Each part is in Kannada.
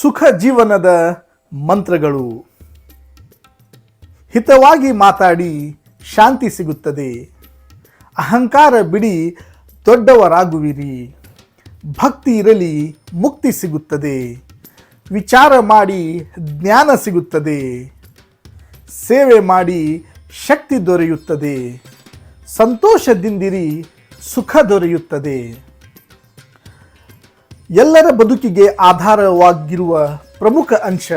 ಸುಖ ಜೀವನದ ಮಂತ್ರಗಳು. ಹಿತವಾಗಿ ಮಾತಾಡಿ ಶಾಂತಿ ಸಿಗುತ್ತದೆ. ಅಹಂಕಾರ ಬಿಡಿ ದೊಡ್ಡವರಾಗುವಿರಿ. ಭಕ್ತಿ ಇರಲಿ ಮುಕ್ತಿ ಸಿಗುತ್ತದೆ. ವಿಚಾರ ಮಾಡಿ ಜ್ಞಾನ ಸಿಗುತ್ತದೆ. ಸೇವೆ ಮಾಡಿ ಶಕ್ತಿ ದೊರೆಯುತ್ತದೆ. ಸಂತೋಷದಿಂದಿರಿ ಸುಖ ದೊರೆಯುತ್ತದೆ. ಎಲ್ಲರ ಬದುಕಿಗೆ ಆಧಾರವಾಗಿರುವ ಪ್ರಮುಖ ಅಂಶ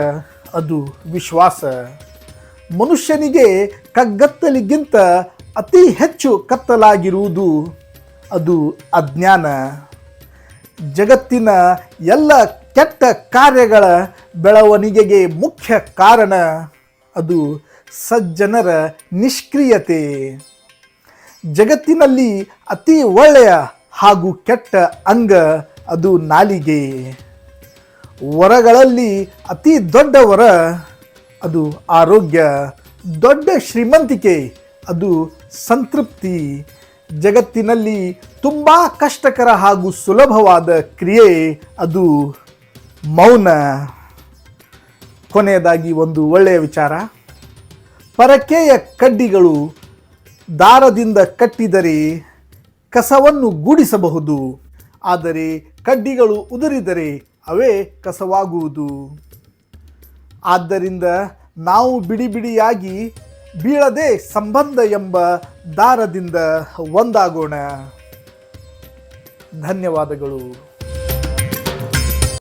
ಅದು ವಿಶ್ವಾಸ. ಮನುಷ್ಯನಿಗೆ ಕಗ್ಗತ್ತಲಿಗಿಂತ ಅತಿ ಹೆಚ್ಚು ಕತ್ತಲಾಗಿರುವುದು ಅದು ಅಜ್ಞಾನ. ಜಗತ್ತಿನ ಎಲ್ಲ ಕೆಟ್ಟ ಕಾರ್ಯಗಳ ಬೆಳವಣಿಗೆಗೆ ಮುಖ್ಯ ಕಾರಣ ಅದು ಸಜ್ಜನರ ನಿಷ್ಕ್ರಿಯತೆ. ಜಗತ್ತಿನಲ್ಲಿ ಅತಿ ಒಳ್ಳೆಯ ಹಾಗೂ ಕೆಟ್ಟ ಅಂಗ ಅದು ನಾಲಿಗೆ. ವರಗಳಲ್ಲಿ ಅತಿ ದೊಡ್ಡ ವರ, ಅದು ಆರೋಗ್ಯ. ದೊಡ್ಡ ಶ್ರೀಮಂತಿಕೆ, ಅದು ಸಂತೃಪ್ತಿ. ಜಗತ್ತಿನಲ್ಲಿ ತುಂಬ ಕಷ್ಟಕರ ಹಾಗೂ ಸುಲಭವಾದ ಕ್ರಿಯೆ, ಅದು ಮೌನ. ಕೊನೆಯದಾಗಿ ಒಂದು ಒಳ್ಳೆಯ ವಿಚಾರ. ಪರಕೆಯ ಕಡ್ಡಿಗಳು ದಾರದಿಂದ ಕಟ್ಟಿದರೆ ಕಸವನ್ನು ಗೂಡಿಸಬಹುದು. ಆದರೆ ಕಡ್ಡಿಗಳು ಉದುರಿದರೆ ಅವೇ ಕಸವಾಗುವುದು. ಆದ್ದರಿಂದ ನಾವು ಬಿಡಿ ಬಿಡಿಯಾಗಿ ಬೀಳದೆ ಸಂಬಂಧ ಎಂಬ ದಾರದಿಂದ ಒಂದಾಗೋಣ. ಧನ್ಯವಾದಗಳು.